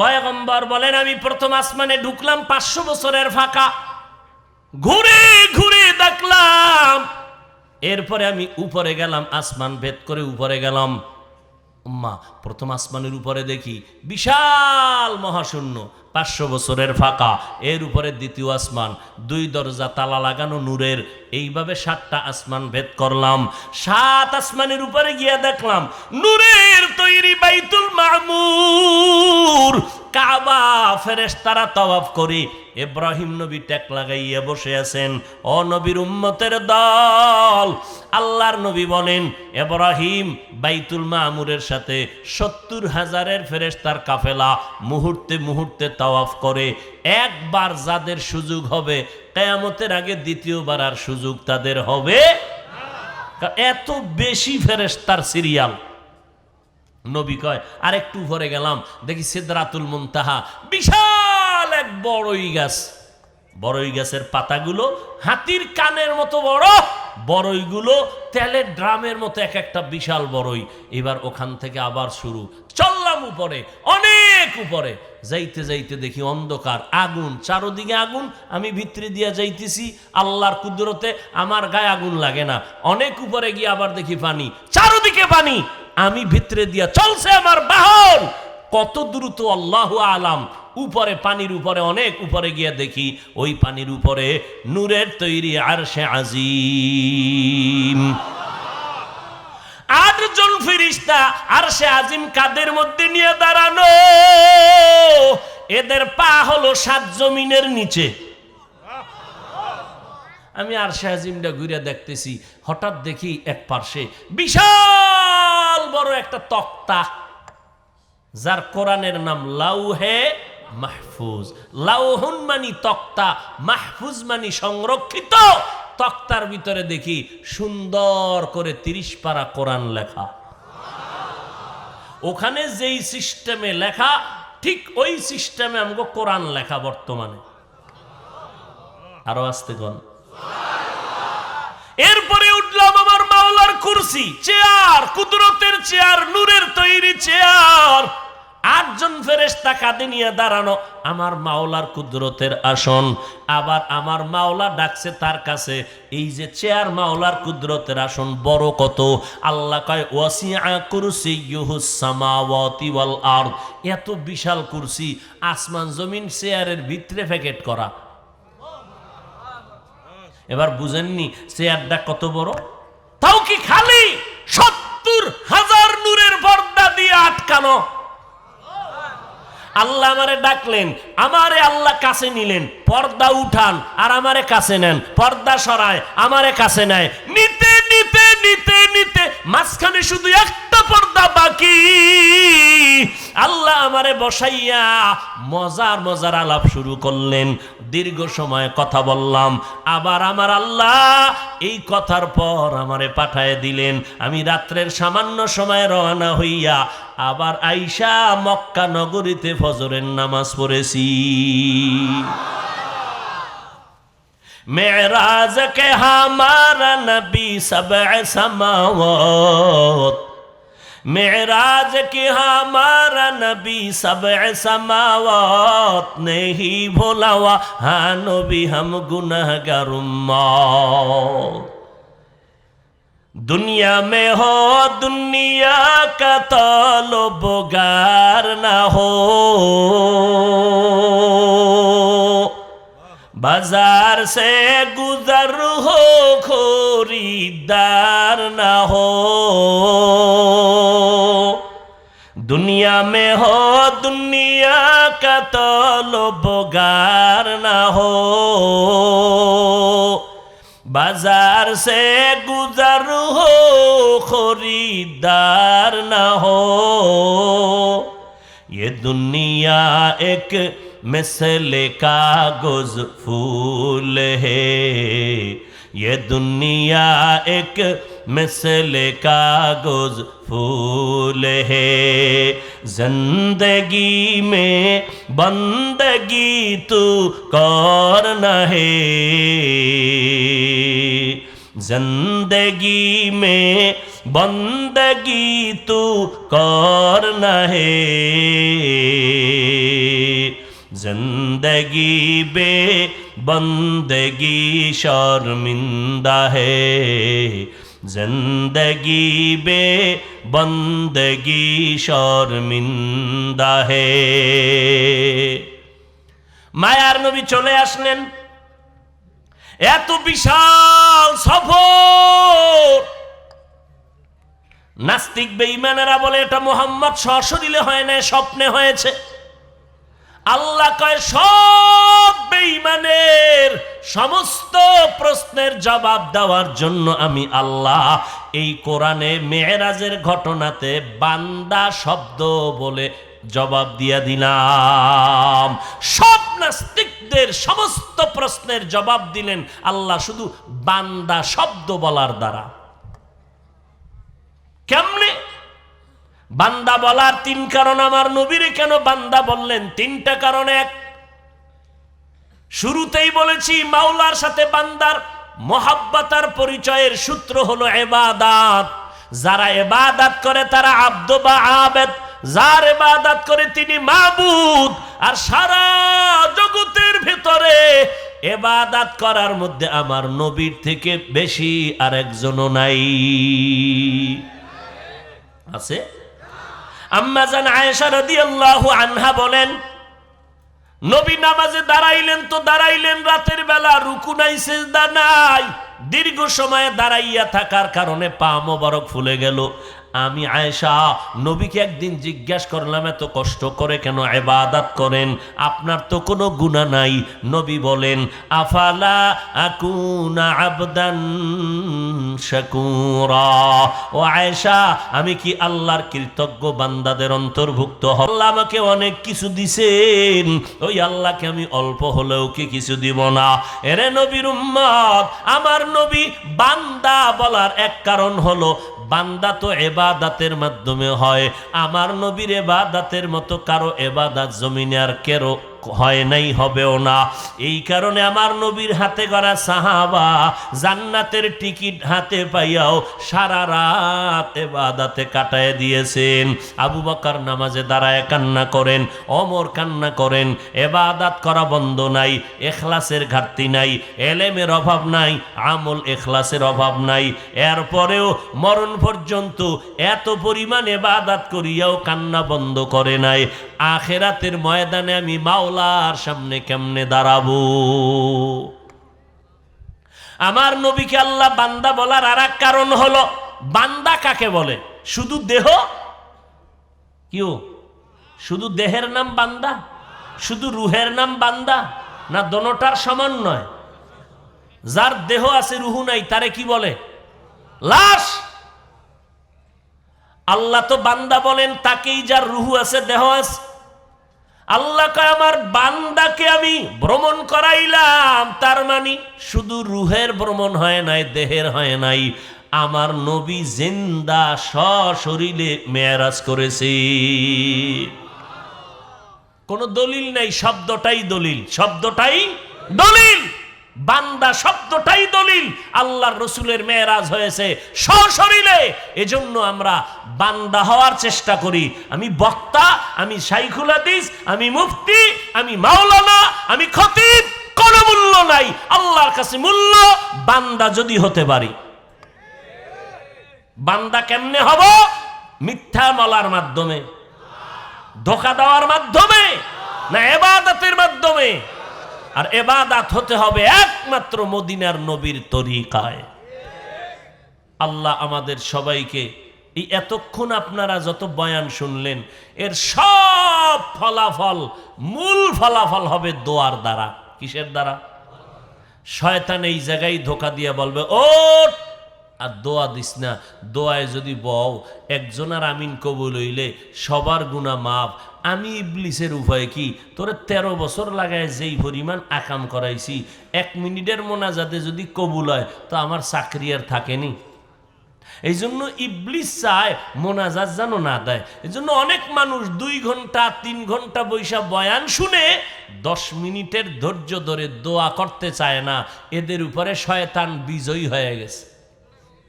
পয়গম্বর বলেন, আমি প্রথম আসমানে ঢুকলাম, পাঁচশো বছরের ফাঁকা। ঘুরে ঘুরে দেখলাম, এরপরে আমি উপরে গেলাম, আসমান ভেদ করে উপরে গেলাম। উম্মা, প্রথম আসমানের উপরে দেখি বিশাল মহাশূন্য। পাঁচশো বছরের ফাঁকা, এর উপরে দ্বিতীয় আসমান। দুই দরজা তালা লাগানো নূরের, এইভাবে সাতটা আসমান ভেদ করলাম। সাত আসমানের উপরে গিয়ে দেখলাম, নূরের তৈরি বাইতুল মামুর। কাবা ফেরেশতারা তওয়াফ করি, ইব্রাহিম নবী ট্যাক লাগাইয়া বসে আছেন। ও নবীর উম্মতের দল আল্লাহর নবী বলেন ইব্রাহিম বাইতুল মামুরের সাথে সত্তর হাজারের ফেরেশতার কাফেলা মুহূর্তে মুহূর্তে তাওয়াফ করে, একবার যাদের সুযোগ হবে, কেয়ামতের আগে দ্বিতীয়বার আর সুযোগ তাদের হবে এত বেশি ফেরেশতার সিরিয়াল। নবী কয় আর একটু উপরে গেলাম, দেখি সিদ্রাতুল মুনতাহা, বিশাল এক বড়ই গাছ। বড়ই গাছের পাতাগুলো হাতির কানের মতো বড়। বড়ইগুলো তেলের ড্রামের মতো এক একটা বিশাল বড়ই। এবার ওখান থেকে আবার শুরু। চললাম উপরে, অনেক উপরে। যাইতে যাইতে দেখি অন্ধকার, আগুন, চারোদিকে আগুন। আমি ভিতরে দিয়া যাইতেছি, আল্লাহর কুদরতে আমার গায়ে আগুন লাগে না। অনেক উপরে গিয়ে আবার দেখি পানি। চারোদিকে পানি। আমি ভিতরে দিয়া, চলছে আমার বাহন। কত দ্রুত, আল্লাহ আলাম। উপরে পানির উপরে অনেক উপরে গিয়ে দেখি ওই পানির উপরে নূরের তৈরি আর সে আজিম আটজন ফিরিস্তা আর সে আজিম কাদের মধ্যে নিয়ে দাঁড়ানো? এদের পা হলো সাত জমিনের নিচে। আমি আর শাহজিমটা ঘুরে দেখতেছি, হঠাৎ দেখি এক পার্শ্বে বিশাল বড় একটা তক্তা, যার কোরআনের নাম লাউ লাউহে মাহফুজ। লাউহুন মানি তক্তা, মাহফুজ মানি সংরক্ষিত। তক্তার ভিতরে দেখি সুন্দর করে তিরিশ পারা কোরআন লেখা। ওখানে যেই সিস্টেমে লেখা, ঠিক ওই সিস্টেমে আমগো কোরআন লেখা বর্তমানে। আরও আসতে কোন। এরপরে উঠলাম আমার মাওলার কুরসি, চেয়ার, কুদরতের চেয়ার, নূরের তৈরি চেয়ার। আটজন ফেরেশতা কাঁধে নিয়ে দাঁড়ানো আমার মাওলার কুদরতের আসন। আবার আমার মাওলা ডাকছে তার কাছে, এই যে চেয়ার মাওলার কুদরতের আসন বড় কত? আল্লাহ কয় ওয়াসিআ কুরসিয়ুহুস সামাওয়াতি ওয়াল এত বিশাল কুরসি, আসমান জমিন চেয়ারের ভিতরে প্যাকেট করা। এবার বুঝেননি চেয়ারটা কত বড়? তাও কি খালি? সত্তর হাজার নূরের পর্দা দিয়ে আটকানো। আল্লাহ আমারে ডাকলেন, আমারে আল্লাহ কাছে নিলেন। পর্দা উঠান আর আমারে কাছে নেন, পর্দা সরায়, আমারে কাছে নেয়। নিতে নিতে নিতে মাঝখানে শুধু একটা পর্দা বাকি। আল্লাহ আমারে বসাইয়া মজার মজার আলাপ শুরু করলেন। দীর্ঘ সময় কথা বললাম। আবার আমার আল্লাহ এই কথার পর আমারে পাঠায় দিলেন। আমি রাত্রের সামান্য সময় রওনা হইয়া আবার আইসা মক্কা নগরীতে ফজরের নামাজ পড়েছি। معراج کے ہمارا نبی سبع سماوات معراج کے ہمارا نبی سبع سماوات نہیں بھولاوا ہاں نبی ہم گناہ گر دنیا میں ہو دنیا کا طالب گار نہ ہو बाजार से गुजर हो खरीदार ना हो दुनिया में हो दुनिया का तलो बोगार ना हो बाजार से गुजर हो खरीदार ना हो ये दुनिया एक मिसल कागज़ फूल है। ये दुनिया एक मिसल कागज़ फूल है। ज़िंदगी में बंदगी तू करना है। ज़िंदगी में बंदगी तू करना है। بندگی বে بندگی شرمندہ হে। زندگی বে بندگی شرمندہ হে। মায়ার নবী চলে আসলেন। এত বিশাল সফর। নাস্তিক বেঈমানেরা বলে, এটা মোহাম্মদ সরস দিলে হয় না, স্বপ্নে হয়েছে। আল্লাহ কয়, সব বেঈমানের সমস্ত প্রশ্নের জবাব দেওয়ার জন্য আমি আল্লাহ এই কোরআনে মেয়েরাজের ঘটনাতে বান্দা শব্দ বলে জবাব দিয়া দিলাম। সব নাস্তিকদের সমস্ত প্রশ্নের জবাব দিলেন আল্লাহ শুধু বান্দা শব্দ বলার দ্বারা কেমনে বান্দা বলার তিন কারণ আমার নবীরে কেন বান্দা বললেন? তিনটা কারণ এক। শুরুতেই বলেছি, মাওলার সাথে বান্দার মহাব্বাতার পরিচয়ের সূত্র হলো এবাদাত। যারা এবাদাত করে তারা আব্দ বা আবেদ। যার এবাদাত করে তিনি মাবুদ। আর সারা জগতের ভেতরে এবাদাত করার মধ্যে আমার নবীর থেকে বেশি আর একজনও নাই। আছে? আম্মা জান আয়েশা রাদিয়াল্লাহু আনহা বলেন, নবী নামাজে দাঁড়াইলেন তো দাঁড়াইলেন, রাতের বেলা রুকু নাই, সেজদা নাই, দীর্ঘ সময় দাঁড়াইয়া থাকার কারণে পা মোবারক ফুলে গেল। আমি আয়েশা, নবীকে একদিন জিজ্ঞাসা করলাম, এত কষ্ট করে কেন এবাদাত করেন? আপনার তো কোনো গুণা নাই। নবী বলেন, আফালা আকুনা আবদান শাকুরা? ও আয়েশা, আমি কি আল্লাহর কৃতজ্ঞ বান্দাদের অন্তর্ভুক্ত আল্লাহ আমাকে অনেক কিছু দিছেন। ওই আল্লাহকে আমি অল্প হলেও কি কিছু দিব না? এরে নবীর উম্মত, আমার নবী বান্দা বলার এক কারণ হলো, বান্দা তো এবাদাতের মাধ্যমে হয়। আমার নবীর এবাদাতের মতো কারও এবাদাত জমিনে আর কেরো হয় নাই, হবেও না। এই কারণে আমার নবীর হাতে গড়া সাহাবা জান্নাতের টিকিট হাতে পাইয়াও সারা রাত এবাদাতে কাটায় দিয়েছেন। আবু বকর নামাজে দাঁড়ায় কান্না করেন, অমর কান্না করেন, এবাদাত করা বন্ধ নাই, এখলাসের ঘাটতি নাই, এলেমের অভাব নাই, আমল এখলাসের অভাব নাই। এরপরেও মরণ পর্যন্ত এত পরিমাণ এবাদাত করিয়াও কান্না বন্ধ করে নাই। আখেরাতের ময়দানে আমি মাওলার সামনে কেমনে দাঁড়াবো? আমার নবীকে আল্লাহ বান্দা বলার আর কারণ হলো, বান্দা কাকে বলে? শুধু দেহ? কিউ শুধু দেহের নাম বান্দা? শুধু রুহের নাম বান্দা? না দোনোটার সমন্বয় যার দেহ আছে, রুহু নাই, তারে কি বলে? লাশ! আল্লাহ তো বান্দা বলেন, তাকেই যার রুহু আছে, দেহ আছে আল্লাহ কয়, আমার বান্দাকে আমি ভ্রমণ করাইলাম। তার মানে শুধু রুহের ভ্রমণ হয় নাই, দেহের হয় নাই। আমার নবী জিন্দা সশরীরে মেয়ারাজ করেছে। কোনো দলিল নাই, শব্দটাই দলিল শব্দটাই দলিল। বান্দা শব্দটাই দলিল। আল্লাহর রসুলের মেয়েরাজ হয়েছে সশরীরে। এজন্য আমরা বান্দা হওয়ার চেষ্টা করি। আমি বক্তা, আমি শাইখুল হাদিস, আমি মুফতি, আমি মাওলানা, আমি খতিব, কোন মূল্য নাই। আল্লাহর কাছে মূল্য, বান্দা যদি হতে পারি। বান্দা কেমনে হব? মিথ্যা মলার মাধ্যমে। ধোকা দেওয়ার মাধ্যমে না এবাদতের মাধ্যমে? আর এবাদাত হতে হবে একমাত্র মদিনার নবীর তরিকায়। আল্লাহ আমাদের সবাইকে এই এতক্ষণ আপনারা যত বয়ান শুনলেন, এর সব ফলাফল, মূল ফলাফল হবে দোয়ার দ্বারা। কিসের দ্বারা? শয়তান এই জায়গায় ধোকা দিয়ে বলবে ও আর দোয়া দিস না। দোয়ায় যদি বও, একজনার আমিন কবুল হইলে সবার গুণা মাপ আমি ইবলিসের উপায় কি? তোরে তেরো বছর লাগায় যেই পরিমাণ আকাম করাইছি, এক মিনিটের মোনাজাতে যদি কবুল হয়, তো আমার চাকরি আর থাকেনি। এই জন্য ইবলিস চায় মোনাজাত যেন না দেয়। এই জন্য অনেক মানুষ দুই ঘণ্টা, তিন ঘণ্টা বৈশা বয়ান শুনে দশ মিনিটের ধৈর্য ধরে দোয়া করতে চায় না। এদের উপরে শয়তান বিজয়ী হয়ে গেছে।